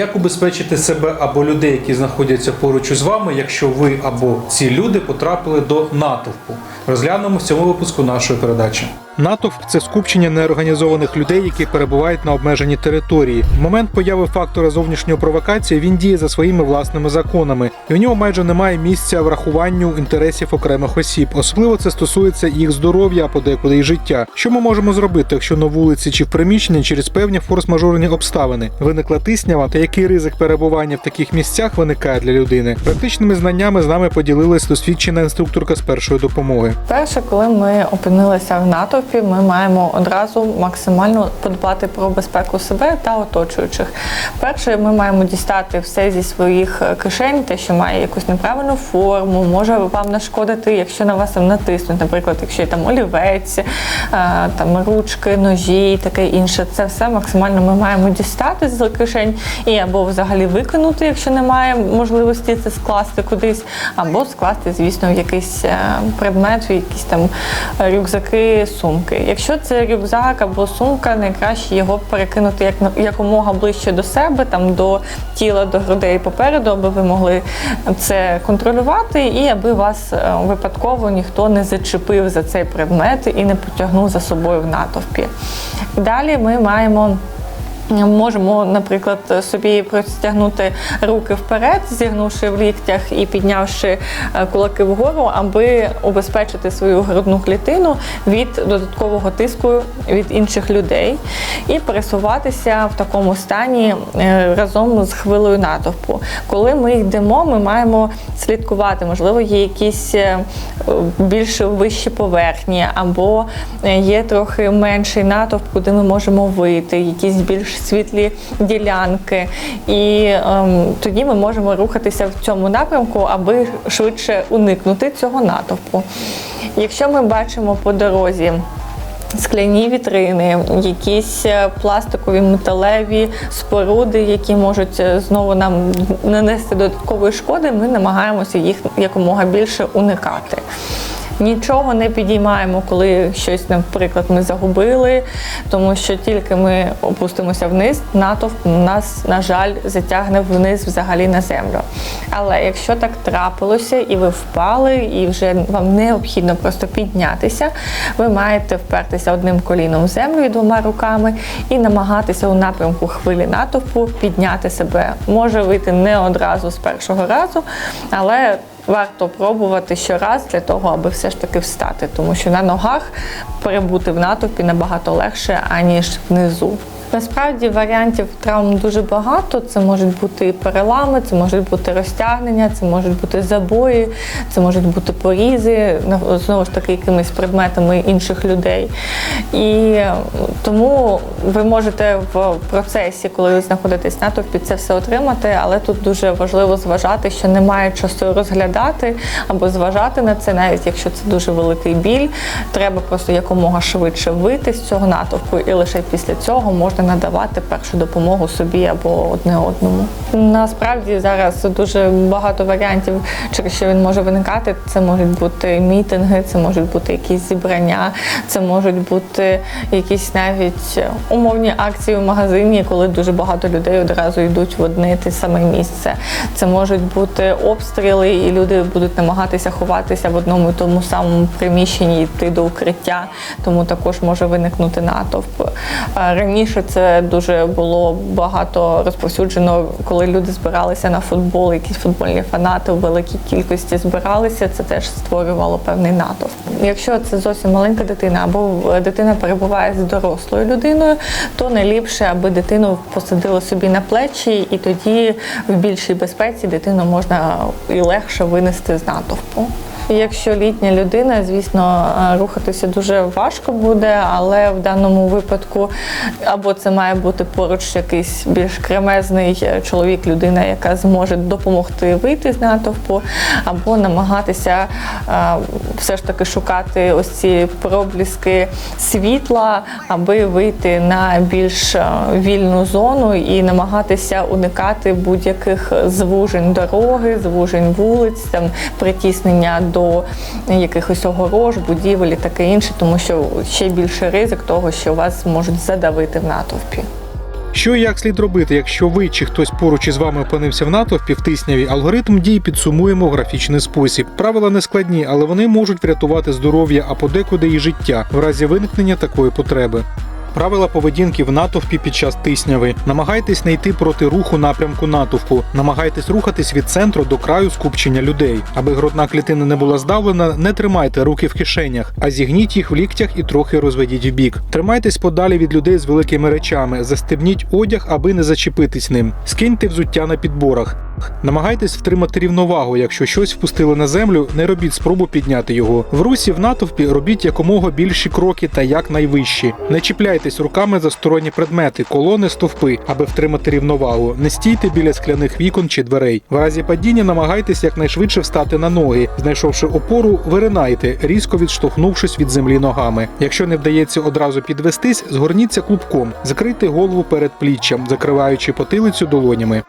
Як убезпечити себе або людей, які знаходяться поруч із вами, якщо ви або ці люди потрапили до натовпу? Розглянемо в цьому випуску нашої передачі. Натовп це скупчення неорганізованих людей, які перебувають на обмеженій території. В момент появи фактора зовнішньої провокації він діє за своїми власними законами, і в нього майже немає місця врахуванню інтересів окремих осіб. Особливо це стосується їх здоров'я, а подекуди і життя. Що ми можемо зробити, якщо на вулиці чи в приміщенні через певні форс-мажорні обставини виникла тиснява, та який ризик перебування в таких місцях виникає для людини? Практичними знаннями з нами поділилась досвідчена інструкторка з першої допомоги. Перше, коли ми опинилися в натовпі, ми маємо одразу максимально подбати про безпеку себе та оточуючих. Перше, ми маємо дістати все зі своїх е, кишень, те, що має якусь неправильну форму, може вам нашкодити, якщо на вас там натиснуть, наприклад, якщо є там олівець, е, там ручки, ножі таке інше. Це все максимально ми маємо дістати з кишень і або взагалі викинути, якщо немає можливості це скласти кудись, або скласти, звісно, в якийсь е, предмет, в якісь там рюкзаки, сумки. Якщо це рюкзак або сумка, найкраще його перекинути як якомога ближче до себе, там до тіла, до грудей попереду, аби ви могли це контролювати, і аби вас е, випадково ніхто не зачепив за цей предмет і не потягнув за собою в натовпі. Далі ми маємо. Можемо, наприклад, собі простягнути руки вперед, зігнувши в ліктях і піднявши е, кулаки вгору, аби убезпечити свою грудну клітину від додаткового тиску від інших людей і пересуватися в такому стані е, разом з хвилею натовпу. Коли ми йдемо, ми маємо слідкувати, можливо, є якісь е, більш вищі поверхні, або є трохи менший натовп, куди ми можемо вийти, якісь більш світлі ділянки, і ем, тоді ми можемо рухатися в цьому напрямку, аби швидше уникнути цього натовпу. Якщо ми бачимо по дорозі, Скляні вітрини, якісь е, пластикові металеві споруди, які можуть е, знову нам нанести додаткової шкоди, ми намагаємося їх якомога більше уникати. Нічого не підіймаємо, коли щось, наприклад, ми загубили, тому що тільки ми опустимося вниз, натовп нас, на жаль, затягне вниз взагалі на землю. Але якщо так трапилося і ви впали, і вже вам необхідно просто піднятися, ви маєте впертися одним коліном в землю і двома руками і намагатися у напрямку хвилі натовпу підняти себе. Може вийти не одразу з першого разу, але варто пробувати щораз для того, аби все ж таки встати, тому що на ногах перебути в натовпі набагато легше, аніж внизу. Насправді варіантів травм дуже багато. Це можуть бути перелами, це можуть бути розтягнення, це можуть бути забої, це можуть бути порізи, знову ж таки, якимись предметами інших людей. І тому ви можете в процесі, коли ви знаходитесь на топі, це все отримати, але тут дуже важливо зважати, що немає часу розглядати або зважати на це, навіть якщо це дуже великий біль. Треба просто якомога швидше вийти з цього натовпу, і лише після цього можна надавати першу допомогу собі або одне одному. Насправді зараз дуже багато варіантів, через що він може виникати. Це можуть бути мітинги, це можуть бути якісь зібрання, це можуть бути якісь навіть умовні акції в магазині, коли дуже багато людей одразу йдуть в одне те саме місце. Це можуть бути обстріли, і люди будуть намагатися ховатися в одному і тому самому приміщенні, йти до укриття, тому також може виникнути натовп. Раніше це дуже було багато розповсюджено, коли люди збиралися на футбол, якісь футбольні фанати у великій кількості збиралися. Це теж створювало певний натовп. Якщо це зовсім маленька дитина, або дитина перебуває з дорослою людиною, то найліпше, аби дитину посадили собі на плечі, і тоді в більшій безпеці дитину можна і легше винести з натовпу. Якщо літня людина, звісно, е, рухатися дуже важко буде, але в даному випадку або це має бути поруч якийсь більш кремезний е, чоловік, людина, яка зможе допомогти вийти з натовпу, або намагатися е, все ж таки шукати ось ці пробліски світла, аби вийти на більш вільну зону і намагатися уникати будь-яких звужень дороги, звужень вулиць, там притіснення до до якихось огорож, будівель і таке інше, тому що ще більший ризик того, що вас можуть задавити в натовпі. Що і як слід робити, якщо ви чи хтось поруч із вами опинився в натовпі в тисняві, алгоритм дій підсумуємо в графічний спосіб. Правила не складні, але вони можуть врятувати здоров'я, а подекуди і життя в разі виникнення такої потреби. Правила поведінки в натовпі під час тисняви. Намагайтесь не йти проти руху напрямку натовпу. Намагайтесь рухатись від центру до краю скупчення людей. Аби грудна клітина не була здавлена, не тримайте руки в кишенях, а зігніть їх в ліктях і трохи розведіть в бік. Тримайтесь подалі від людей з великими речами, застебніть одяг, аби не зачепитись ним. Скиньте взуття на підборах. Намагайтесь втримати рівновагу. Якщо щось впустили на землю, не робіть спробу підняти його. В русі в натовпі робіть якомога більші кроки та якнайвищі. Не чіпляйтесь руками за сторонні предмети, колони, стовпи, аби втримати рівновагу. Не стійте біля скляних вікон чи дверей. В разі падіння намагайтесь якнайшвидше встати на ноги. Знайшовши опору, виринайте, різко відштовхнувшись від землі ногами. Якщо не вдається одразу підвестись, згорніться клубком, закрийте голову перед пліччям, закриваючи потилицю долонями.